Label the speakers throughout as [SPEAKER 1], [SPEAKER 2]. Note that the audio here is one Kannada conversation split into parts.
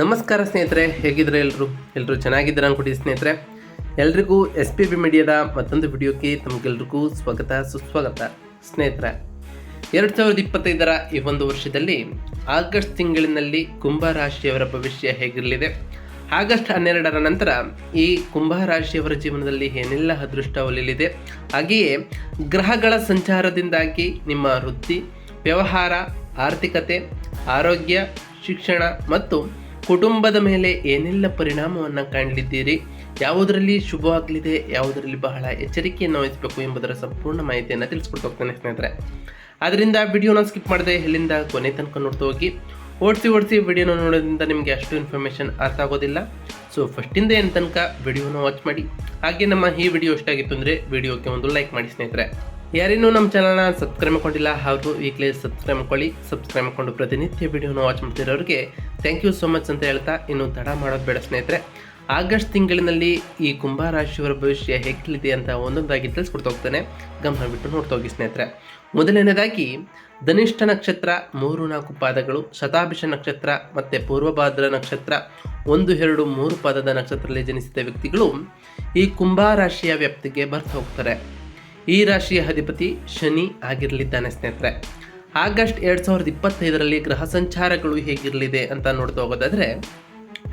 [SPEAKER 1] ನಮಸ್ಕಾರ ಸ್ನೇಹಿತರೆ ಹೇಗಿದ್ರೆ ಎಲ್ಲರೂ ಎಲ್ಲರೂ ಚೆನ್ನಾಗಿದ್ದೀರ ಅನ್ಕೊಡಿ ಸ್ನೇಹಿತರೆ. ಎಲ್ರಿಗೂ ಎಸ್ ಪಿ ಬಿ ಮೀಡಿಯಾದ ಮತ್ತೊಂದು ವಿಡಿಯೋಕ್ಕೆ ತಮಗೆಲ್ರಿಗೂ ಸ್ವಾಗತ, ಸುಸ್ವಾಗತ. ಸ್ನೇಹಿತರೆ, ಎರಡು ಸಾವಿರದ ಇಪ್ಪತ್ತೈದರ ಈ ಒಂದು ವರ್ಷದಲ್ಲಿ ಆಗಸ್ಟ್ ತಿಂಗಳಿನಲ್ಲಿ ಕುಂಭ ರಾಶಿಯವರ ಭವಿಷ್ಯ ಹೇಗಿರಲಿದೆ? ಆಗಸ್ಟ್ ಹನ್ನೆರಡರ ನಂತರ ಈ ಕುಂಭ ರಾಶಿಯವರ ಜೀವನದಲ್ಲಿ ಏನೆಲ್ಲ ಅದೃಷ್ಟ ಒಲಿಲಿದೆ? ಹಾಗೆಯೇ ಗ್ರಹಗಳ ಸಂಚಾರದಿಂದಾಗಿ ನಿಮ್ಮ ವೃತ್ತಿ, ವ್ಯವಹಾರ, ಆರ್ಥಿಕತೆ, ಆರೋಗ್ಯ, ಶಿಕ್ಷಣ ಮತ್ತು ಕುಟುಂಬದ ಮೇಲೆ ಏನೆಲ್ಲ ಪರಿಣಾಮವನ್ನು ಕಾಣಲಿದ್ದೀರಿ? ಯಾವುದರಲ್ಲಿ ಶುಭವಾಗಲಿದೆ ಯಾವುದರಲ್ಲಿ ಬಹಳ ಎಚ್ಚರಿಕೆಯನ್ನು ವಹಿಸಬೇಕು ಎಂಬುದರ ಸಂಪೂರ್ಣ ಮಾಹಿತಿಯನ್ನು ತಿಳಿಸ್ಕೊಟ್ಟು ಹೋಗ್ತಾನೆ ಸ್ನೇಹಿತರೆ. ಆದ್ದರಿಂದ ವಿಡಿಯೋನ ಸ್ಕಿಪ್ ಮಾಡದೆ ಇಲ್ಲಿಂದ ಕೊನೆ ತನಕ ನೋಡ್ತಾ ಹೋಗಿ. ಓಡಿಸಿ ಓಡಿಸಿ ವಿಡಿಯೋನ ನೋಡೋದ್ರಿಂದ ನಿಮಗೆ ಅಷ್ಟು ಇನ್ಫಾರ್ಮೇಷನ್ ಅರ್ಥ ಆಗೋದಿಲ್ಲ. ಸೊ ಫಸ್ಟಿಂದ ಏನು ತನಕ ವಿಡಿಯೋನ ವಾಚ್ ಮಾಡಿ? ಹಾಗೆ ನಮ್ಮ ಈ ವಿಡಿಯೋ ಇಷ್ಟ ಆಗಿತ್ತು ಅಂದರೆ ವಿಡಿಯೋಕ್ಕೆ ಒಂದು ಲೈಕ್ ಮಾಡಿ ಸ್ನೇಹಿತರೆ. ಯಾರೇನೂ ನಮ್ಮ ಚಾನಲ್ನ ಸಬ್ಸ್ಕ್ರೈಬ್ ಮಾಡ್ಕೊಂಡಿಲ್ಲ ಹಾಗೂ ವೀಕ್ಲಿ ಸಬ್ಸ್ಕ್ರೈಬ್ ಮಾಡ್ಕೊಳ್ಳಿ. ಸಬ್ಸ್ಕ್ರೈಬ್ ಮಾಡ್ಕೊಂಡು ಪ್ರತಿನಿತ್ಯ ವಿಡಿಯೋನ ವಾಚ್ ಮಾಡ್ತಿರೋರಿಗೆ ಥ್ಯಾಂಕ್ ಯು ಸೋ ಮಚ್ ಅಂತ ಹೇಳ್ತಾ ಇನ್ನು ತಡ ಮಾಡೋದು ಬೇಡ ಸ್ನೇಹಿತರೆ. ಆಗಸ್ಟ್ ತಿಂಗಳಿನಲ್ಲಿ ಈ ಕುಂಭ ರಾಶಿಯವರ ಭವಿಷ್ಯ ಹೇಗಿರಲಿದೆ ಅಂತ ಒಂದೊಂದಾಗಿ ತಿಳಿಸ್ಕೊಡ್ತಾ ಹೋಗ್ತಾನೆ. ಗಮನ ಬಿಟ್ಟು ನೋಡ್ತಾ ಹೋಗಿ ಸ್ನೇಹಿತರೆ. ಮೊದಲನೇದಾಗಿ ಧನಿಷ್ಠ ನಕ್ಷತ್ರ, ಮೂರು ನಾಲ್ಕು ಪಾದಗಳು, ಶತಾಭಿಷ ನಕ್ಷತ್ರ ಮತ್ತು ಪೂರ್ವಭಾದ್ರ ನಕ್ಷತ್ರ, ಒಂದು, ಎರಡು, ಮೂರು ಪಾದದ ನಕ್ಷತ್ರದಲ್ಲಿ ಜನಿಸಿದ ವ್ಯಕ್ತಿಗಳು ಈ ಕುಂಭ ರಾಶಿಯ ವ್ಯಾಪ್ತಿಗೆ ಬರ್ತಾ ಹೋಗ್ತಾರೆ. ಈ ರಾಶಿಯ ಅಧಿಪತಿ ಶನಿ ಆಗಿರಲಿದ್ದಾನೆ ಸ್ನೇಹಿತರೆ. ಆಗಸ್ಟ್ ಎರಡು ಸಾವಿರದ ಇಪ್ಪತ್ತೈದರಲ್ಲಿ ಗ್ರಹ ಸಂಚಾರಗಳು ಹೇಗಿರಲಿದೆ ಅಂತ ನೋಡ್ತಾ ಹೋಗೋದಾದರೆ,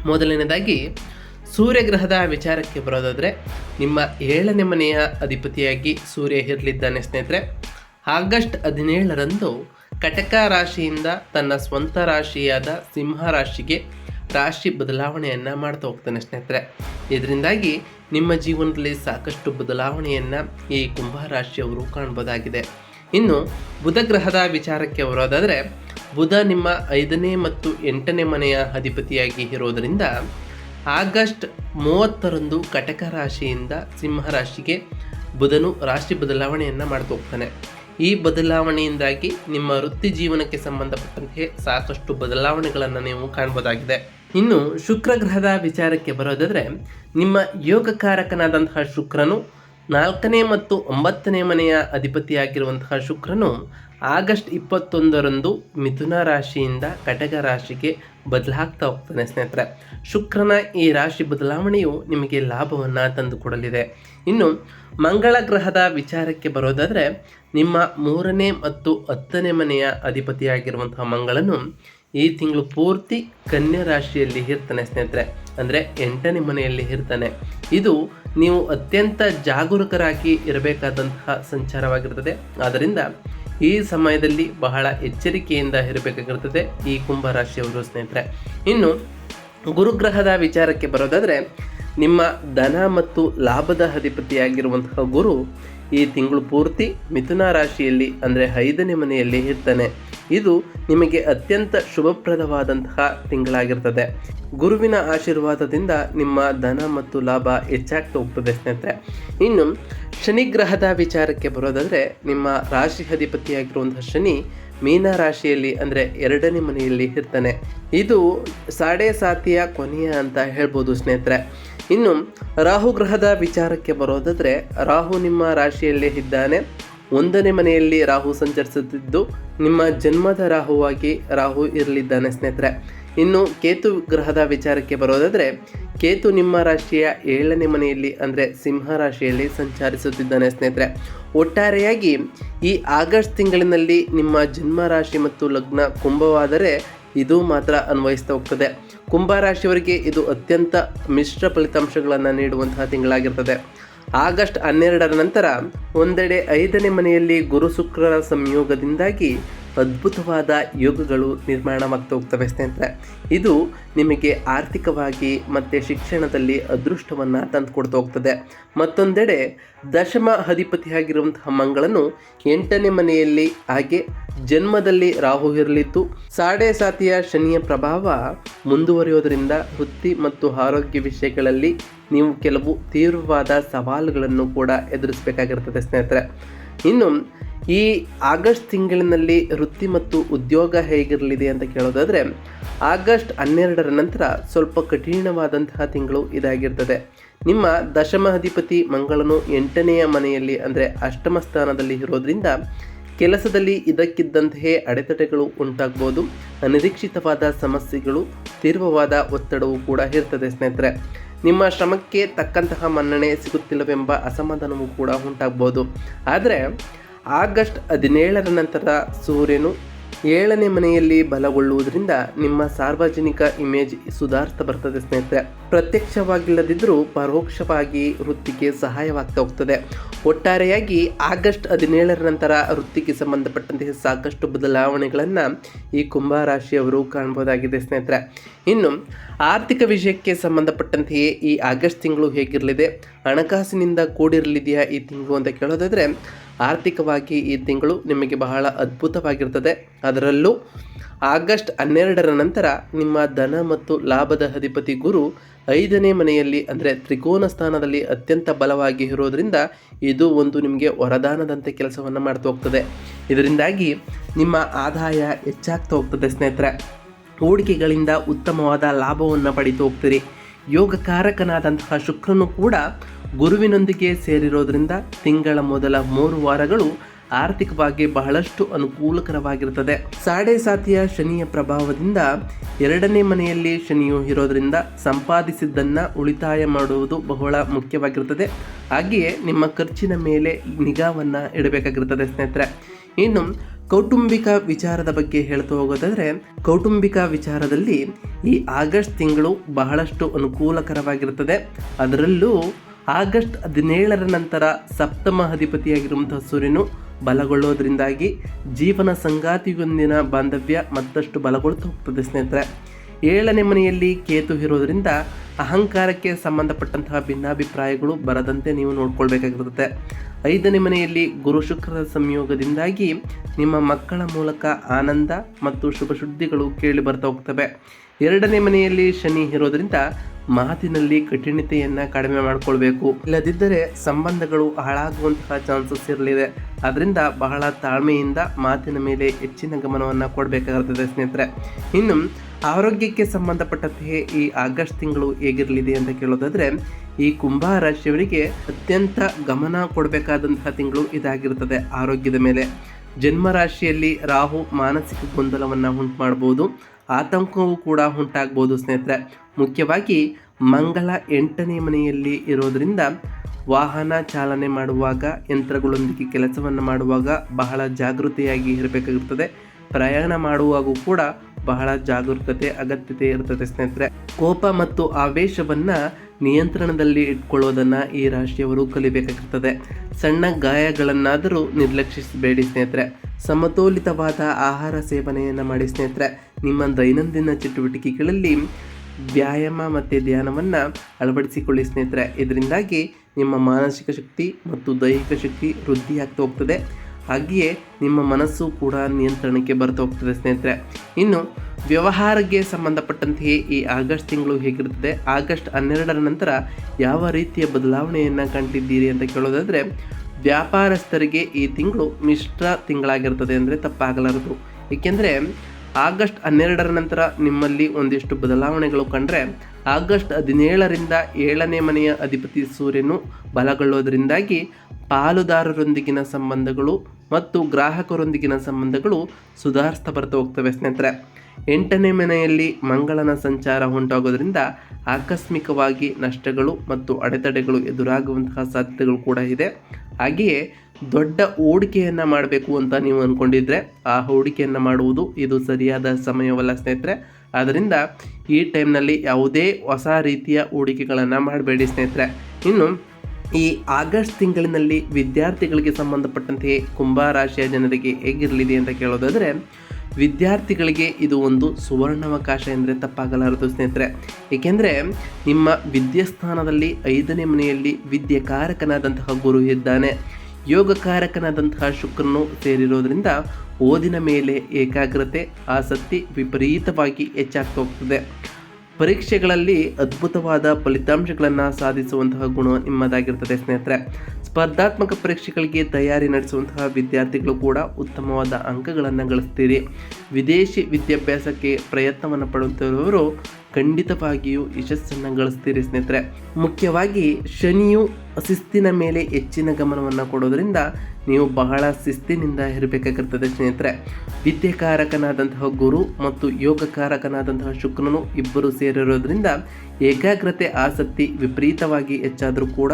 [SPEAKER 1] ಮೊದಲನೇದಾಗಿ ಸೂರ್ಯಗ್ರಹದ ವಿಚಾರಕ್ಕೆ ಬರೋದಾದರೆ, ನಿಮ್ಮ ಏಳನೇ ಮನೆಯ ಅಧಿಪತಿಯಾಗಿ ಸೂರ್ಯ ಇರಲಿದ್ದಾನೆ ಸ್ನೇಹಿತರೆ. ಆಗಸ್ಟ್ ಹದಿನೇಳರಂದು ಕಟಕ ರಾಶಿಯಿಂದ ತನ್ನ ಸ್ವಂತ ರಾಶಿಯಾದ ಸಿಂಹ ರಾಶಿಗೆ ರಾಶಿ ಬದಲಾವಣೆಯನ್ನು ಮಾಡ್ತಾ ಹೋಗ್ತಾನೆ ಸ್ನೇಹಿತರೆ. ಇದರಿಂದಾಗಿ ನಿಮ್ಮ ಜೀವನದಲ್ಲಿ ಸಾಕಷ್ಟು ಬದಲಾವಣೆಯನ್ನು ಈ ಕುಂಭ ರಾಶಿಯವರು ಕಾಣ್ಬೋದಾಗಿದೆ. ಇನ್ನು ಬುಧ ಗ್ರಹದ ವಿಚಾರಕ್ಕೆ ಬರೋದಾದರೆ, ಬುಧ ನಿಮ್ಮ ಐದನೇ ಮತ್ತು ಎಂಟನೇ ಮನೆಯ ಅಧಿಪತಿಯಾಗಿ ಇರೋದರಿಂದ ಆಗಸ್ಟ್ ಮೂವತ್ತರಂದು ಕಟಕ ರಾಶಿಯಿಂದ ಸಿಂಹ ರಾಶಿಗೆ ಬುಧನು ರಾಶಿ ಬದಲಾವಣೆಯನ್ನು ಮಾಡ್ತಾ ಹೋಗ್ತಾನೆ. ಈ ಬದಲಾವಣೆಯಿಂದಾಗಿ ನಿಮ್ಮ ವೃತ್ತಿ ಜೀವನಕ್ಕೆ ಸಂಬಂಧಪಟ್ಟಂತೆ ಸಾಕಷ್ಟು ಬದಲಾವಣೆಗಳನ್ನು ನೀವು ಕಾಣ್ಬೋದಾಗಿದೆ. ಇನ್ನು ಶುಕ್ರ ಗ್ರಹದ ವಿಚಾರಕ್ಕೆ ಬರೋದಾದರೆ, ನಿಮ್ಮ ಯೋಗಕಾರಕನಾದಂತಹ ಶುಕ್ರನು ನಾಲ್ಕನೇ ಮತ್ತು ಒಂಬತ್ತನೇ ಮನೆಯ ಅಧಿಪತಿಯಾಗಿರುವಂತಹ ಶುಕ್ರನು ಆಗಸ್ಟ್ ಇಪ್ಪತ್ತೊಂದರಂದು ಮಿಥುನ ರಾಶಿಯಿಂದ ಕಟಕ ರಾಶಿಗೆ ಬದಲಾಗ್ತಾ ಹೋಗ್ತಾನೆ ಸ್ನೇಹಿತರೆ. ಶುಕ್ರನ ಈ ರಾಶಿ ಬದಲಾವಣೆಯು ನಿಮಗೆ ಲಾಭವನ್ನು ತಂದುಕೊಡಲಿದೆ ಇನ್ನು ಮಂಗಳ ಗ್ರಹದ ವಿಚಾರಕ್ಕೆ ಬರೋದಾದರೆ, ನಿಮ್ಮ ಮೂರನೇ ಮತ್ತು ಹತ್ತನೇ ಮನೆಯ ಅಧಿಪತಿಯಾಗಿರುವಂತಹ ಮಂಗಳನು ಈ ತಿಂಗಳು ಪೂರ್ತಿ ಕನ್ಯಾ ರಾಶಿಯಲ್ಲಿ ಇರ್ತಾನೆ ಸ್ನೇಹಿತರೆ, ಅಂದರೆ ಎಂಟನೇ ಮನೆಯಲ್ಲಿ ಇರ್ತಾನೆ. ಇದು ನೀವು ಅತ್ಯಂತ ಜಾಗರೂಕರಾಗಿ ಇರಬೇಕಾದಂತಹ ಸಂಚಾರವಾಗಿರ್ತದೆ. ಆದ್ದರಿಂದ ಈ ಸಮಯದಲ್ಲಿ ಬಹಳ ಎಚ್ಚರಿಕೆಯಿಂದ ಇರಬೇಕಾಗಿರ್ತದೆ ಈ ಕುಂಭ ರಾಶಿಯವರು ಸ್ನೇಹಿತರೆ. ಇನ್ನು ಗುರುಗ್ರಹದ ವಿಚಾರಕ್ಕೆ ಬರೋದಾದರೆ, ನಿಮ್ಮ ಧನ ಮತ್ತು ಲಾಭದ ಅಧಿಪತಿಯಾಗಿರುವಂತಹ ಗುರು ಈ ತಿಂಗಳು ಪೂರ್ತಿ ಮಿಥುನ ರಾಶಿಯಲ್ಲಿ, ಅಂದರೆ ಐದನೇ ಮನೆಯಲ್ಲಿ ಇರ್ತಾನೆ. ಇದು ನಿಮಗೆ ಅತ್ಯಂತ ಶುಭಪ್ರದವಾದಂತಹ ತಿಂಗಳಾಗಿರ್ತದೆ. ಗುರುವಿನ ಆಶೀರ್ವಾದದಿಂದ ನಿಮ್ಮ ಧನ ಮತ್ತು ಲಾಭ ಹೆಚ್ಚಾಗ್ತಾ ಹೋಗ್ತದೆ ಸ್ನೇಹಿತರೆ. ಇನ್ನು ಶನಿ ಗ್ರಹದ ವಿಚಾರಕ್ಕೆ ಬರೋದಾದರೆ, ನಿಮ್ಮ ರಾಶಿ ಅಧಿಪತಿಯಾಗಿರುವಂತಹ ಶನಿ ಮೀನ ರಾಶಿಯಲ್ಲಿ ಅಂದರೆ ಎರಡನೇ ಮನೆಯಲ್ಲಿ ಇರ್ತಾನೆ. ಇದು ಸಾಡೆ ಸಾತಿಯ ಕೊನೆಯ ಅಂತ ಹೇಳ್ಬೋದು ಸ್ನೇಹಿತರೆ. ಇನ್ನು ರಾಹು ಗ್ರಹದ ವಿಚಾರಕ್ಕೆ ಬರೋದಾದರೆ, ರಾಹು ನಿಮ್ಮ ರಾಶಿಯಲ್ಲೇ ಇದ್ದಾನೆ. ಒಂದನೇ ಮನೆಯಲ್ಲಿ ರಾಹು ಸಂಚರಿಸುತ್ತಿದ್ದು, ನಿಮ್ಮ ಜನ್ಮದ ರಾಹುವಾಗಿ ರಾಹು ಇರಲಿದ್ದಾನೆ ಸ್ನೇಹಿತರೆ. ಇನ್ನು ಕೇತು ಗ್ರಹದ ವಿಚಾರಕ್ಕೆ ಬರೋದಾದರೆ, ಕೇತು ನಿಮ್ಮ ರಾಶಿಯ ಏಳನೇ ಮನೆಯಲ್ಲಿ ಅಂದರೆ ಸಿಂಹ ರಾಶಿಯಲ್ಲಿ ಸಂಚರಿಸುತ್ತಿದ್ದಾನೆ ಸ್ನೇಹಿತರೆ. ಒಟ್ಟಾರೆಯಾಗಿ ಈ ಆಗಸ್ಟ್ ತಿಂಗಳಿನಲ್ಲಿ ನಿಮ್ಮ ಜನ್ಮ ರಾಶಿ ಮತ್ತು ಲಗ್ನ ಕುಂಭವಾದರೆ ಇದು ಮಾತ್ರ ಅನ್ವಯಿಸ್ತಾ ಹೋಗ್ತದೆ. ಕುಂಭ ರಾಶಿಯವರಿಗೆ ಇದು ಅತ್ಯಂತ ಮಿಶ್ರ ಫಲಿತಾಂಶಗಳನ್ನು ನೀಡುವಂತಹ ತಿಂಗಳಾಗಿರ್ತದೆ. ಆಗಸ್ಟ್ ಹನ್ನೆರಡರ ನಂತರ ಒಂದೆಡೆ ಐದನೇ ಮನೆಯಲ್ಲಿ ಗುರು ಶುಕ್ರರ ಸಂಯೋಗದಿಂದಾಗಿ ಅದ್ಭುತವಾದ ಯೋಗಗಳು ನಿರ್ಮಾಣವಾಗ್ತಾ ಹೋಗ್ತವೆ ಸ್ನೇಹಿತರೆ. ಇದು ನಿಮಗೆ ಆರ್ಥಿಕವಾಗಿ ಮತ್ತು ಶಿಕ್ಷಣದಲ್ಲಿ ಅದೃಷ್ಟವನ್ನು ತಂದುಕೊಡ್ತಾ ಹೋಗ್ತದೆ. ಮತ್ತೊಂದೆಡೆ ದಶಮ ಅಧಿಪತಿಯಾಗಿರುವಂತಹ ಮಂಗಳನು ಎಂಟನೇ ಮನೆಯಲ್ಲಿ ಹಾಗೆ ಜನ್ಮದಲ್ಲಿ ರಾಹು ಇರಲಿತ್ತು ಸಾಡೆ ಸಾತಿಯ ಶನಿಯ ಪ್ರಭಾವ ಮುಂದುವರಿಯೋದರಿಂದ ವೃತ್ತಿ ಮತ್ತು ಆರೋಗ್ಯ ವಿಷಯಗಳಲ್ಲಿ ನೀವು ಕೆಲವು ತೀವ್ರವಾದ ಸವಾಲುಗಳನ್ನು ಕೂಡ ಎದುರಿಸಬೇಕಾಗಿರ್ತದೆ ಸ್ನೇಹಿತರೆ. ಇನ್ನು ಈ ಆಗಸ್ಟ್ ತಿಂಗಳಿನಲ್ಲಿ ವೃತ್ತಿ ಮತ್ತು ಉದ್ಯೋಗ ಹೇಗಿರಲಿದೆ ಅಂತ ಕೇಳೋದಾದರೆ, ಆಗಸ್ಟ್ ಹನ್ನೆರಡರ ನಂತರ ಸ್ವಲ್ಪ ಕಠಿಣವಾದಂತಹ ತಿಂಗಳು ಇದಾಗಿರ್ತದೆ. ನಿಮ್ಮ ದಶಮ ಅಧಿಪತಿ ಮಂಗಳನು ಎಂಟನೆಯ ಮನೆಯಲ್ಲಿ, ಅಂದರೆ ಅಷ್ಟಮ ಸ್ಥಾನದಲ್ಲಿ ಇರೋದ್ರಿಂದ ಕೆಲಸದಲ್ಲಿ ಇದಕ್ಕಿದ್ದಂತೆಯೇ ಅಡೆತಡೆಗಳು ಉಂಟಾಗ್ಬೋದು. ಅನಿರೀಕ್ಷಿತವಾದ ಸಮಸ್ಯೆಗಳು, ತೀವ್ರವಾದ ಒತ್ತಡವು ಕೂಡ ಇರ್ತದೆ ಸ್ನೇಹಿತರೆ. ನಿಮ್ಮ ಶ್ರಮಕ್ಕೆ ತಕ್ಕಂತಹ ಮನ್ನಣೆ ಸಿಗುತ್ತಿಲ್ಲವೆಂಬ ಅಸಮಾಧಾನವೂ ಕೂಡ ಉಂಟಾಗ್ಬೋದು. ಆದರೆ ಆಗಸ್ಟ್ ಹದಿನೇಳರ ನಂತರ ಸೂರ್ಯನು ಏಳನೇ ಮನೆಯಲ್ಲಿ ಬಲಗೊಳ್ಳುವುದರಿಂದ ನಿಮ್ಮ ಸಾರ್ವಜನಿಕ ಇಮೇಜ್ ಸುಧಾರಿಸ್ತಾ ಬರ್ತದೆ ಸ್ನೇಹಿತರೆ. ಪ್ರತ್ಯಕ್ಷವಾಗಿಲ್ಲದಿದ್ದರೂ ಪರೋಕ್ಷವಾಗಿ ವೃತ್ತಿಗೆ ಸಹಾಯವಾಗ್ತಾ ಹೋಗ್ತದೆ. ಒಟ್ಟಾರೆಯಾಗಿ ಆಗಸ್ಟ್ ಹದಿನೇಳರ ನಂತರ ವೃತ್ತಿಗೆ ಸಂಬಂಧಪಟ್ಟಂತೆ ಸಾಕಷ್ಟು ಬದಲಾವಣೆಗಳನ್ನು ಈ ಕುಂಭ ರಾಶಿಯವರು ಕಾಣ್ಬೋದಾಗಿದೆ ಸ್ನೇಹಿತರೆ. ಇನ್ನು ಆರ್ಥಿಕ ವಿಷಯಕ್ಕೆ ಸಂಬಂಧಪಟ್ಟಂತೆಯೇ ಈ ಆಗಸ್ಟ್ ತಿಂಗಳು ಹೇಗಿರಲಿದೆ? ಹಣಕಾಸಿನಿಂದ ಕೂಡಿರಲಿದೆಯಾ ಈ ತಿಂಗಳು ಅಂತ ಕೇಳೋದಾದರೆ ಆರ್ಥಿಕವಾಗಿ ಈ ತಿಂಗಳು ನಿಮಗೆ ಬಹಳ ಅದ್ಭುತವಾಗಿರ್ತದೆ. ಅದರಲ್ಲೂ ಆಗಸ್ಟ್ ಹನ್ನೆರಡರ ನಂತರ ನಿಮ್ಮ ಧನ ಮತ್ತು ಲಾಭದ ಅಧಿಪತಿ ಗುರು ಐದನೇ ಮನೆಯಲ್ಲಿ, ಅಂದರೆ ತ್ರಿಕೋನ ಸ್ಥಾನದಲ್ಲಿ ಅತ್ಯಂತ ಬಲವಾಗಿ ಇರೋದರಿಂದ ಇದು ಒಂದು ನಿಮಗೆ ವರದಾನದಂತೆ ಕೆಲಸವನ್ನು ಮಾಡ್ತಾ ಹೋಗ್ತದೆ. ಇದರಿಂದಾಗಿ ನಿಮ್ಮ ಆದಾಯ ಹೆಚ್ಚಾಗ್ತಾ ಹೋಗ್ತದೆ ಸ್ನೇಹಿತರೆ. ಹೂಡಿಕೆಗಳಿಂದ ಉತ್ತಮವಾದ ಲಾಭವನ್ನು ಪಡಿತು ಹೋಗ್ತೀರಿ. ಯೋಗಕಾರಕನಾದಂತಹ ಶುಕ್ರನು ಕೂಡ ಗುರುವಿನೊಂದಿಗೆ ಸೇರಿರೋದ್ರಿಂದ ತಿಂಗಳ ಮೊದಲ ಮೂರು ವಾರಗಳು ಆರ್ಥಿಕವಾಗಿ ಬಹಳಷ್ಟು ಅನುಕೂಲಕರವಾಗಿರುತ್ತದೆ. ಸಾಡೆ ಸಾತಿಯ ಶನಿಯ ಪ್ರಭಾವದಿಂದ ಎರಡನೇ ಮನೆಯಲ್ಲಿ ಶನಿಯು ಇರೋದ್ರಿಂದ ಸಂಪಾದಿಸಿದ್ದನ್ನು ಉಳಿತಾಯ ಮಾಡುವುದು ಬಹಳ ಮುಖ್ಯವಾಗಿರುತ್ತದೆ. ಹಾಗೆಯೇ ನಿಮ್ಮ ಖರ್ಚಿನ ಮೇಲೆ ನಿಗಾವನ್ನು ಇಡಬೇಕಾಗಿರುತ್ತದೆ ಸ್ನೇಹಿತರೆ. ಇನ್ನು ಕೌಟುಂಬಿಕ ವಿಚಾರದ ಬಗ್ಗೆ ಹೇಳ್ತಾ ಹೋಗೋದಾದರೆ, ಕೌಟುಂಬಿಕ ವಿಚಾರದಲ್ಲಿ ಈ ಆಗಸ್ಟ್ ತಿಂಗಳು ಬಹಳಷ್ಟು ಅನುಕೂಲಕರವಾಗಿರುತ್ತದೆ. ಅದರಲ್ಲೂ ಆಗಸ್ಟ್ ಹದಿನೇಳರ ನಂತರ ಸಪ್ತಮ ಅಧಿಪತಿಯಾಗಿರುವಂತಹ ಸೂರ್ಯನು ಬಲಗೊಳ್ಳೋದ್ರಿಂದಾಗಿ ಜೀವನ ಸಂಗಾತಿಯೊಂದಿನ ಬಾಂಧವ್ಯ ಮತ್ತಷ್ಟು ಬಲಗೊಳ್ತಾ ಹೋಗ್ತದೆ ಸ್ನೇಹಿತರೆ. ಏಳನೇ ಮನೆಯಲ್ಲಿ ಕೇತು ಇರೋದ್ರಿಂದ ಅಹಂಕಾರಕ್ಕೆ ಸಂಬಂಧಪಟ್ಟಂತಹ ಭಿನ್ನಾಭಿಪ್ರಾಯಗಳು ಬರದಂತೆ ನೀವು ನೋಡ್ಕೊಳ್ಬೇಕಾಗಿರುತ್ತೆ ಐದನೇ ಮನೆಯಲ್ಲಿ ಗುರು ಶುಕ್ರರ ಸಂಯೋಗದಿಂದಾಗಿ ನಿಮ್ಮ ಮಕ್ಕಳ ಮೂಲಕ ಆನಂದ ಮತ್ತು ಶುಭ ಸುದ್ದಿಗಳು ಕೇಳಿ ಬರ್ತಾ ಹೋಗ್ತವೆ. ಎರಡನೇ ಮನೆಯಲ್ಲಿ ಶನಿ ಇರೋದ್ರಿಂದ ಮಾತಿನಲ್ಲಿ ಕಠಿಣತೆಯನ್ನು ಕಡಿಮೆ ಮಾಡಿಕೊಳ್ಬೇಕು. ಇಲ್ಲದಿದ್ದರೆ ಸಂಬಂಧಗಳು ಹಾಳಾಗುವಂತಹ ಚಾನ್ಸಸ್ ಇರಲಿದೆ. ಅದರಿಂದ ಬಹಳ ತಾಳ್ಮೆಯಿಂದ ಮಾತಿನ ಮೇಲೆ ಹೆಚ್ಚಿನ ಗಮನವನ್ನು ಕೊಡಬೇಕಾಗುತ್ತದೆ ಸ್ನೇಹಿತರೆ. ಇನ್ನು ಆರೋಗ್ಯಕ್ಕೆ ಸಂಬಂಧಪಟ್ಟಂತೆ ಈ ಆಗಸ್ಟ್ ತಿಂಗಳು ಹೇಗಿರಲಿದೆ ಅಂತ ಕೇಳೋದಾದರೆ, ಈ ಕುಂಭ ರಾಶಿಯವರಿಗೆ ಅತ್ಯಂತ ಗಮನ ಕೊಡಬೇಕಾದಂತಹ ತಿಂಗಳು ಇದಾಗಿರುತ್ತದೆ ಆರೋಗ್ಯದ ಮೇಲೆ. ಜನ್ಮ ರಾಶಿಯಲ್ಲಿ ರಾಹು ಮಾನಸಿಕ ಗೊಂದಲವನ್ನು ಉಂಟು ಮಾಡ್ಬೋದು. ಆತಂಕವೂ ಕೂಡ ಉಂಟಾಗ್ಬೋದು ಸ್ನೇಹಿತರೆ. ಮುಖ್ಯವಾಗಿ ಮಂಗಳ ಎಂಟನೇ ಮನೆಯಲ್ಲಿ ಇರೋದರಿಂದ ವಾಹನ ಚಾಲನೆ ಮಾಡುವಾಗ, ಯಂತ್ರಗಳೊಂದಿಗೆ ಕೆಲಸವನ್ನು ಮಾಡುವಾಗ ಬಹಳ ಜಾಗೃತಿಯಾಗಿ ಇರಬೇಕಾಗಿರ್ತದೆ. ಪ್ರಯಾಣ ಮಾಡುವಾಗೂ ಕೂಡ ಬಹಳ ಜಾಗರೂಕತೆ ಅಗತ್ಯತೆ ಇರ್ತದೆ ಸ್ನೇಹಿತರೆ. ಕೋಪ ಮತ್ತು ಆವೇಶವನ್ನು ನಿಯಂತ್ರಣದಲ್ಲಿ ಇಟ್ಕೊಳ್ಳೋದನ್ನು ಈ ರಾಶಿಯವರು ಕಲಿಬೇಕಾಗಿರ್ತದೆ. ಸಣ್ಣ ಗಾಯಗಳನ್ನಾದರೂ ನಿರ್ಲಕ್ಷಿಸಬೇಡಿ ಸ್ನೇಹಿತರೆ. ಸಮತೋಲಿತವಾದ ಆಹಾರ ಸೇವನೆಯನ್ನು ಮಾಡಿ ಸ್ನೇಹಿತರೆ. ನಿಮ್ಮ ದೈನಂದಿನ ಚಟುವಟಿಕೆಗಳಲ್ಲಿ ವ್ಯಾಯಾಮ ಮತ್ತು ಧ್ಯಾನವನ್ನು ಅಳವಡಿಸಿಕೊಳ್ಳಿ ಸ್ನೇಹಿತರೆ. ಇದರಿಂದಾಗಿ ನಿಮ್ಮ ಮಾನಸಿಕ ಶಕ್ತಿ ಮತ್ತು ದೈಹಿಕ ಶಕ್ತಿ ವೃದ್ಧಿಯಾಗ್ತಾ ಹೋಗ್ತದೆ. ಹಾಗೆಯೇ ನಿಮ್ಮ ಮನಸ್ಸು ಕೂಡ ನಿಯಂತ್ರಣಕ್ಕೆ ಬರ್ತಾ ಹೋಗ್ತದೆ ಸ್ನೇಹಿತರೆ. ಇನ್ನು ವ್ಯವಹಾರಕ್ಕೆ ಸಂಬಂಧಪಟ್ಟಂತೆಯೇ ಈ ಆಗಸ್ಟ್ ತಿಂಗಳು ಹೇಗಿರುತ್ತದೆ? ಆಗಸ್ಟ್ ಹನ್ನೆರಡರ ನಂತರ ಯಾವ ರೀತಿಯ ಬದಲಾವಣೆಯನ್ನು ಕಂಡಿದ್ದೀರಿ ಅಂತ ಕೇಳೋದಾದರೆ, ವ್ಯಾಪಾರಸ್ಥರಿಗೆ ಈ ತಿಂಗಳು ಮಿಶ್ರ ತಿಂಗಳಾಗಿರ್ತದೆ ಅಂದರೆ ತಪ್ಪಾಗಲಾರದು. ಏಕೆಂದರೆ ಆಗಸ್ಟ್ ಹನ್ನೆರಡರ ನಂತರ ನಿಮ್ಮಲ್ಲಿ ಒಂದಿಷ್ಟು ಬದಲಾವಣೆಗಳು ಕಂಡ್ರೆ, ಆಗಸ್ಟ್ ಹದಿನೇಳರಿಂದ ಏಳನೇ ಮನೆಯ ಅಧಿಪತಿ ಸೂರ್ಯನು ಬಲಗೊಳ್ಳೋದರಿಂದಾಗಿ ಪಾಲುದಾರರೊಂದಿಗಿನ ಸಂಬಂಧಗಳು ಮತ್ತು ಗ್ರಾಹಕರೊಂದಿಗಿನ ಸಂಬಂಧಗಳು ಸುಧಾರಿಸ್ತಾ ಬರ್ತಾ ಹೋಗ್ತವೆ ಸ್ನೇಹಿತರೆ. ಎಂಟನೇ ಮನೆಯಲ್ಲಿ ಮಂಗಳನ ಸಂಚಾರ ಉಂಟಾಗೋದ್ರಿಂದ ಆಕಸ್ಮಿಕವಾಗಿ ನಷ್ಟಗಳು ಮತ್ತು ಅಡೆತಡೆಗಳು ಎದುರಾಗುವಂತಹ ಸಾಧ್ಯತೆಗಳು ಕೂಡ ಇದೆ. ಹಾಗೆಯೇ ದೊಡ್ಡ ಹೂಡಿಕೆಯನ್ನು ಮಾಡಬೇಕು ಅಂತ ನೀವು ಅಂದ್ಕೊಂಡಿದ್ರೆ ಆ ಹೂಡಿಕೆಯನ್ನು ಮಾಡುವುದು ಇದು ಸರಿಯಾದ ಸಮಯವಲ್ಲ ಸ್ನೇಹಿತರೆ. ಆದ್ದರಿಂದ ಈ ಟೈಮ್ನಲ್ಲಿ ಯಾವುದೇ ಹೊಸ ರೀತಿಯ ಹೂಡಿಕೆಗಳನ್ನು ಮಾಡಬೇಡಿ ಸ್ನೇಹಿತರೆ. ಇನ್ನು ಈ ಆಗಸ್ಟ್ ತಿಂಗಳಿನಲ್ಲಿ ವಿದ್ಯಾರ್ಥಿಗಳಿಗೆ ಸಂಬಂಧಪಟ್ಟಂತೆ ಕುಂಭ ರಾಶಿಯ ಜನರಿಗೆ ಹೇಗಿರಲಿದೆ ಅಂತ ಕೇಳೋದಾದರೆ ವಿದ್ಯಾರ್ಥಿಗಳಿಗೆ ಇದು ಒಂದು ಸುವರ್ಣಾವಕಾಶ ಎಂದರೆ ತಪ್ಪಾಗಲಾರದು ಸ್ನೇಹಿತರೆ. ಏಕೆಂದರೆ ನಿಮ್ಮ ವಿದ್ಯಾಸ್ಥಾನದಲ್ಲಿ ಐದನೇ ಮನೆಯಲ್ಲಿ ವಿದ್ಯೆಕಾರಕನಾದಂತಹ ಗುರು ಇದ್ದಾನೆ. ಯೋಗಕಾರಕನಾದಂತಹ ಶುಕ್ರನು ಸೇರಿರೋದ್ರಿಂದ ಓದಿನ ಮೇಲೆ ಏಕಾಗ್ರತೆ, ಆಸಕ್ತಿ ವಿಪರೀತವಾಗಿ ಹೆಚ್ಚಾಗ್ತಾ ಹೋಗ್ತದೆ. ಪರೀಕ್ಷೆಗಳಲ್ಲಿ ಅದ್ಭುತವಾದ ಫಲಿತಾಂಶಗಳನ್ನು ಸಾಧಿಸುವಂತಹ ಗುಣ ನಿಮ್ಮದಾಗಿರ್ತದೆ ಸ್ನೇಹಿತರೆ. ಸ್ಪರ್ಧಾತ್ಮಕ ಪರೀಕ್ಷೆಗಳಿಗೆ ತಯಾರಿ ನಡೆಸುವಂತಹ ವಿದ್ಯಾರ್ಥಿಗಳು ಕೂಡ ಉತ್ತಮವಾದ ಅಂಕಗಳನ್ನು ಗಳಿಸ್ತೀರಿ. ವಿದೇಶಿ ವಿದ್ಯಾಭ್ಯಾಸಕ್ಕೆ ಪ್ರಯತ್ನವನ್ನು ಪಡುತ್ತಿರುವವರು ಖಂಡಿತವಾಗಿಯೂ ಯಶಸ್ಸನ್ನು ಗಳಿಸ್ತೀರಿ ಸ್ನೇಹಿತರೆ. ಮುಖ್ಯವಾಗಿ ಶನಿಯು ಶಿಸ್ತಿನ ಮೇಲೆ ಹೆಚ್ಚಿನ ಗಮನವನ್ನು ಕೊಡೋದ್ರಿಂದ ನೀವು ಬಹಳ ಶಿಸ್ತಿನಿಂದ ಇರಬೇಕಾಗಿರ್ತದೆ ಸ್ನೇಹಿತರೆ. ವಿದ್ಯೆಕಾರಕನಾದಂತಹ ಗುರು ಮತ್ತು ಯೋಗಕಾರಕನಾದಂತಹ ಶುಕ್ರನು ಇಬ್ಬರು ಸೇರಿರೋದ್ರಿಂದ ಏಕಾಗ್ರತೆ, ಆಸಕ್ತಿ ವಿಪರೀತವಾಗಿ ಹೆಚ್ಚಾದರೂ ಕೂಡ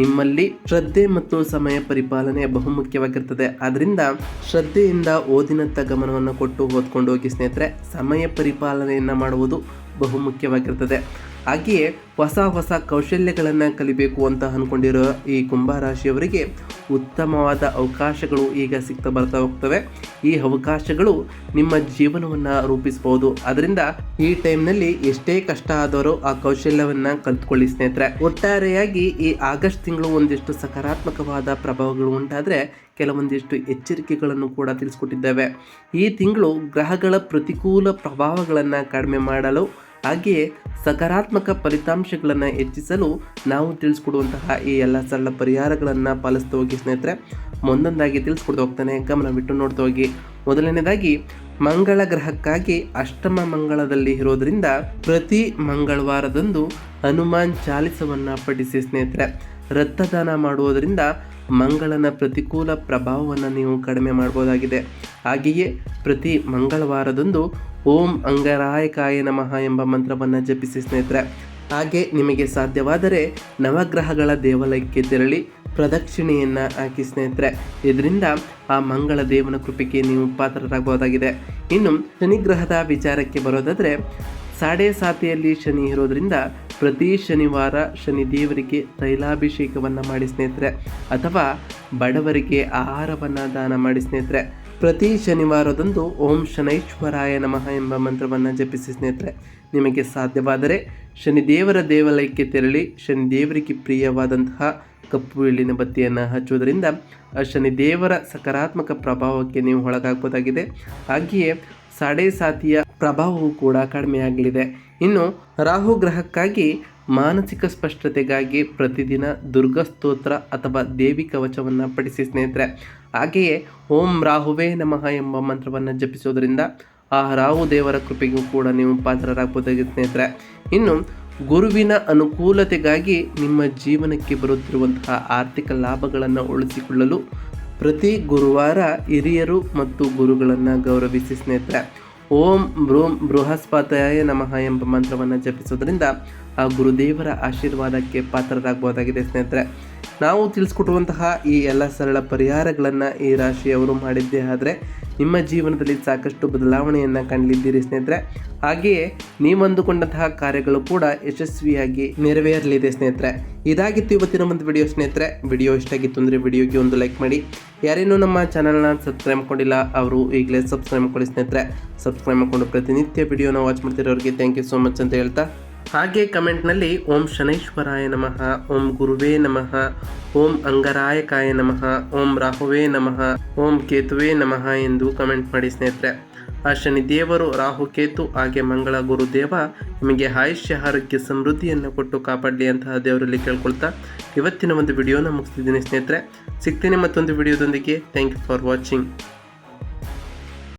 [SPEAKER 1] ನಿಮ್ಮಲ್ಲಿ ಶ್ರದ್ಧೆ ಮತ್ತು ಸಮಯ ಪರಿಪಾಲನೆ ಬಹುಮುಖ್ಯವಾಗಿರ್ತದೆ. ಆದ್ದರಿಂದ ಶ್ರದ್ಧೆಯಿಂದ ಓದಿನತ್ತ ಗಮನವನ್ನು ಕೊಟ್ಟು ಓದ್ಕೊಂಡು ಹೋಗಿ ಸ್ನೇಹಿತರೆ, ಸಮಯ ಪರಿಪಾಲನೆಯನ್ನು ಮಾಡುವುದು ಬಹುಮುಖ್ಯವಾಗಿರ್ತದೆ. ಹಾಗೆಯೇ ಹೊಸ ಹೊಸ ಕೌಶಲ್ಯಗಳನ್ನು ಕಲಿಬೇಕು ಅಂತ ಅಂದ್ಕೊಂಡಿರೋ ಈ ಕುಂಭರಾಶಿಯವರಿಗೆ ಉತ್ತಮವಾದ ಅವಕಾಶಗಳು ಈಗ ಸಿಗ್ತಾ ಬರ್ತಾ ಹೋಗ್ತವೆ. ಈ ಅವಕಾಶಗಳು ನಿಮ್ಮ ಜೀವನವನ್ನು ರೂಪಿಸಬಹುದು ಅದರಿಂದ ಈ ಟೈಮ್ನಲ್ಲಿ ಎಷ್ಟೇ ಕಷ್ಟ ಆದವರು ಆ ಕೌಶಲ್ಯವನ್ನು ಕಲ್ತ್ಕೊಳ್ಳಿ ಸ್ನೇಹಿತರೆ. ಒಟ್ಟಾರೆಯಾಗಿ ಈ ಆಗಸ್ಟ್ ತಿಂಗಳು ಒಂದಿಷ್ಟು ಸಕಾರಾತ್ಮಕವಾದ ಪ್ರಭಾವಗಳು ಉಂಟಾದರೆ ಕೆಲವೊಂದಿಷ್ಟು ಎಚ್ಚರಿಕೆಗಳನ್ನು ಕೂಡ ತಿಳಿಸ್ಕೊಟ್ಟಿದ್ದೇವೆ. ಈ ತಿಂಗಳು ಗ್ರಹಗಳ ಪ್ರತಿಕೂಲ ಪ್ರಭಾವಗಳನ್ನು ಕಡಿಮೆ ಮಾಡಲು ಹಾಗೆಯೇ ಸಕಾರಾತ್ಮಕ ಫಲಿತಾಂಶಗಳನ್ನು ಹೆಚ್ಚಿಸಲು ನಾವು ತಿಳಿಸ್ಕೊಡುವಂತಹ ಈ ಎಲ್ಲ ಸರಳ ಪರಿಹಾರಗಳನ್ನು ಪಾಲಿಸ್ತಾ ಹೋಗಿ ಸ್ನೇಹಿತರೆ. ಒಂದೊಂದಾಗಿ ತಿಳಿಸ್ಕೊಡ್ತಾ ಹೋಗ್ತಾನೆ. ಗಮನವಿಟ್ಟು ನೋಡ್ತಾ ಹೋಗಿ. ಮೊದಲನೇದಾಗಿ, ಮಂಗಳ ಗ್ರಹಕ್ಕಾಗಿ ಅಷ್ಟಮ ಮಂಗಳದಲ್ಲಿ ಇರೋದರಿಂದ ಪ್ರತಿ ಮಂಗಳವಾರದಂದು ಹನುಮಾನ್ ಚಾಲಿಸವನ್ನು ಪಠಿಸಿ ಸ್ನೇಹಿತರೆ. ರಕ್ತದಾನ ಮಾಡುವುದರಿಂದ ಮಂಗಳನ ಪ್ರತಿಕೂಲ ಪ್ರಭಾವವನ್ನು ನೀವು ಕಡಿಮೆ ಮಾಡ್ಬೋದಾಗಿದೆ. ಹಾಗೆಯೇ ಪ್ರತಿ ಮಂಗಳವಾರದಂದು ಓಂ ಅಂಗರಾಯಕಾಯ ನಮಃ ಎಂಬ ಮಂತ್ರವನ್ನು ಜಪಿಸಿ ಸ್ನೇಹಿತರೆ. ಹಾಗೆ ನಿಮಗೆ ಸಾಧ್ಯವಾದರೆ ನವಗ್ರಹಗಳ ದೇವಾಲಯಕ್ಕೆ ತೆರಳಿ ಪ್ರದಕ್ಷಿಣೆಯನ್ನು ಹಾಕಿ ಸ್ನೇಹಿತರೆ. ಇದರಿಂದ ಆ ಮಂಗಳ ದೇವನ ಕೃಪೆಗೆ ನೀವು ಪಾತ್ರರಾಗಬಹುದಾಗಿದೆ. ಇನ್ನು ಶನಿಗ್ರಹದ ವಿಚಾರಕ್ಕೆ ಬರೋದಾದರೆ, ಸಾಡೆ ಸಾತಿಯಲ್ಲಿ ಶನಿ ಇರೋದ್ರಿಂದ ಪ್ರತಿ ಶನಿವಾರ ಶನಿ ದೇವರಿಗೆ ತೈಲಾಭಿಷೇಕವನ್ನು ಮಾಡಿ ಸ್ನೇಹಿತರೆ, ಅಥವಾ ಬಡವರಿಗೆ ಆಹಾರವನ್ನು ದಾನ ಮಾಡಿ ಸ್ನೇಹಿತರೆ, ಪ್ರತಿ ಶನಿವಾರದಂದು ಓಂ ಶನೈಶ್ವರಾಯ ನಮಃ ಎಂಬ ಮಂತ್ರವನ್ನು ಜಪಿಸಿ ಸ್ನೇಹಿತರೆ. ನಿಮಗೆ ಸಾಧ್ಯವಾದರೆ ಶನಿದೇವರ ದೇವಾಲಯಕ್ಕೆ ತೆರಳಿ ಶನಿದೇವರಿಗೆ ಪ್ರಿಯವಾದಂತಹ ಕಪ್ಪು ಎಳ್ಳಿನ ಬತ್ತಿಯನ್ನು ಹಚ್ಚುವುದರಿಂದ ಶನಿದೇವರ ಸಕಾರಾತ್ಮಕ ಪ್ರಭಾವಕ್ಕೆ ನೀವು ಒಳಗಾಗಬಹುದಾಗಿದೆ. ಹಾಗೆಯೇ ಸಾಡೆ ಸಾತಿಯ ಪ್ರಭಾವವು ಕೂಡ ಕಡಿಮೆಯಾಗಲಿದೆ. ಇನ್ನು ರಾಹು ಗ್ರಹಕ್ಕಾಗಿ ಮಾನಸಿಕ ಸ್ಪಷ್ಟತೆಗಾಗಿ ಪ್ರತಿದಿನ ದುರ್ಗಾ ಸ್ತೋತ್ರ ಅಥವಾ ದೇವಿ ಕವಚವನ್ನು ಪಡಿಸಿ ಸ್ನೇಹಿತರೆ. ಹಾಗೆಯೇ ಓಂ ರಾಹುವೇ ನಮಃ ಎಂಬ ಮಂತ್ರವನ್ನು ಜಪಿಸೋದರಿಂದ ಆ ರಾಹು ದೇವರ ಕೃಪೆಗೂ ಕೂಡ ನೀವು ಪಾತ್ರರಾಗಬಹುದಾಗಿದೆ ಸ್ನೇಹಿತರೆ. ಇನ್ನು ಗುರುವಿನ ಅನುಕೂಲತೆಗಾಗಿ ನಿಮ್ಮ ಜೀವನಕ್ಕೆ ಬರುತ್ತಿರುವಂತಹ ಆರ್ಥಿಕ ಲಾಭಗಳನ್ನು ಉಳಿಸಿಕೊಳ್ಳಲು ಪ್ರತಿ ಗುರುವಾರ ಹಿರಿಯರು ಮತ್ತು ಗುರುಗಳನ್ನು ಗೌರವಿಸಿ ಸ್ನೇಹಿತರೆ. ಓಂ ಬ್ರೂಂ ಬೃಹಸ್ಪತಯ ನಮಃ ಎಂಬ ಮಂತ್ರವನ್ನು ಜಪಿಸೋದ್ರಿಂದ ಆ ಗುರುದೇವರ ಆಶೀರ್ವಾದಕ್ಕೆ ಪಾತ್ರರಾಗಬಹುದಾಗಿದೆ ಸ್ನೇಹಿತರೆ. ನಾವು ತಿಳಿಸ್ಕೊಟ್ಟುವಂತಹ ಈ ಎಲ್ಲ ಸರಳ ಪರಿಹಾರಗಳನ್ನು ಈ ರಾಶಿಯವರು ಮಾಡಿದ್ದೇ ಆದರೆ ನಿಮ್ಮ ಜೀವನದಲ್ಲಿ ಸಾಕಷ್ಟು ಬದಲಾವಣೆಯನ್ನು ಕಾಣಲಿದ್ದೀರಿ ಸ್ನೇಹಿತರೆ. ಹಾಗೆಯೇ ನೀವು ಅಂದುಕೊಂಡಂತಹ ಕಾರ್ಯಗಳು ಕೂಡ ಯಶಸ್ವಿಯಾಗಿ ನೆರವೇರಲಿದೆ ಸ್ನೇಹಿತರೆ. ಇದಾಗಿತ್ತು ಇವತ್ತಿನ ಒಂದು ವಿಡಿಯೋ ಸ್ನೇಹಿತರೆ. ವಿಡಿಯೋ ಇಷ್ಟ ಆಗಿತ್ತು ಅಂದರೆ ವಿಡಿಯೋಗೆ ಒಂದು ಲೈಕ್ ಮಾಡಿ. ಯಾರೇನೂ ನಮ್ಮ ಚಾನಲ್ನ ಸಬ್ಸ್ಕ್ರೈಬ್ ಮಾಡಿಲ್ಲ, ಅವರು ಈಗಲೇ ಸಬ್ಸ್ಕ್ರೈಬ್ ಮಾಡಿ ಸ್ನೇಹಿತರೆ. ಸಬ್ಸ್ಕ್ರೈಬ್ ಮಾಡಿಕೊಂಡು ಪ್ರತಿನಿತ್ಯ ವಿಡಿಯೋನ ವಾಚ್ ಮಾಡ್ತಿರೋರಿಗೆ ಥ್ಯಾಂಕ್ ಯು ಸೋ ಮಚ್ ಅಂತ ಹೇಳ್ತಾ ಹಾಗೆ ಕಮೆಂಟ್ನಲ್ಲಿ ಓಂ ಶನೈಶ್ವರಾಯ ನಮಃ, ಓಂ ಗುರುವೇ ನಮಃ, ಓಂ ಅಂಗರಾಯಕಾಯ ನಮಃ, ಓಂ ರಾಹುವೇ ನಮಃ, ಓಂ ಕೇತುವೇ ನಮಃ ಎಂದು ಕಮೆಂಟ್ ಮಾಡಿ ಸ್ನೇಹಿತರೆ. ಆ ಶನಿ ದೇವರು ರಾಹು, ಕೇತು ಹಾಗೆ ಮಂಗಳ ಗುರುದೇವ ನಿಮಗೆ ಆಯುಷ್ಯ, ಆರೋಗ್ಯ, ಸಮೃದ್ಧಿಯನ್ನು ಕೊಟ್ಟು ಕಾಪಾಡಲಿ ಅಂತಹ ದೇವರಲ್ಲಿ ಕೇಳ್ಕೊಳ್ತಾ ಇವತ್ತಿನ ಒಂದು ವಿಡಿಯೋನ ಮುಗಿಸ್ತಿದ್ದೀನಿ ಸ್ನೇಹಿತರೆ. ಸಿಗ್ತೀನಿ ಮತ್ತೊಂದು ವಿಡಿಯೋದೊಂದಿಗೆ. Thank you for watching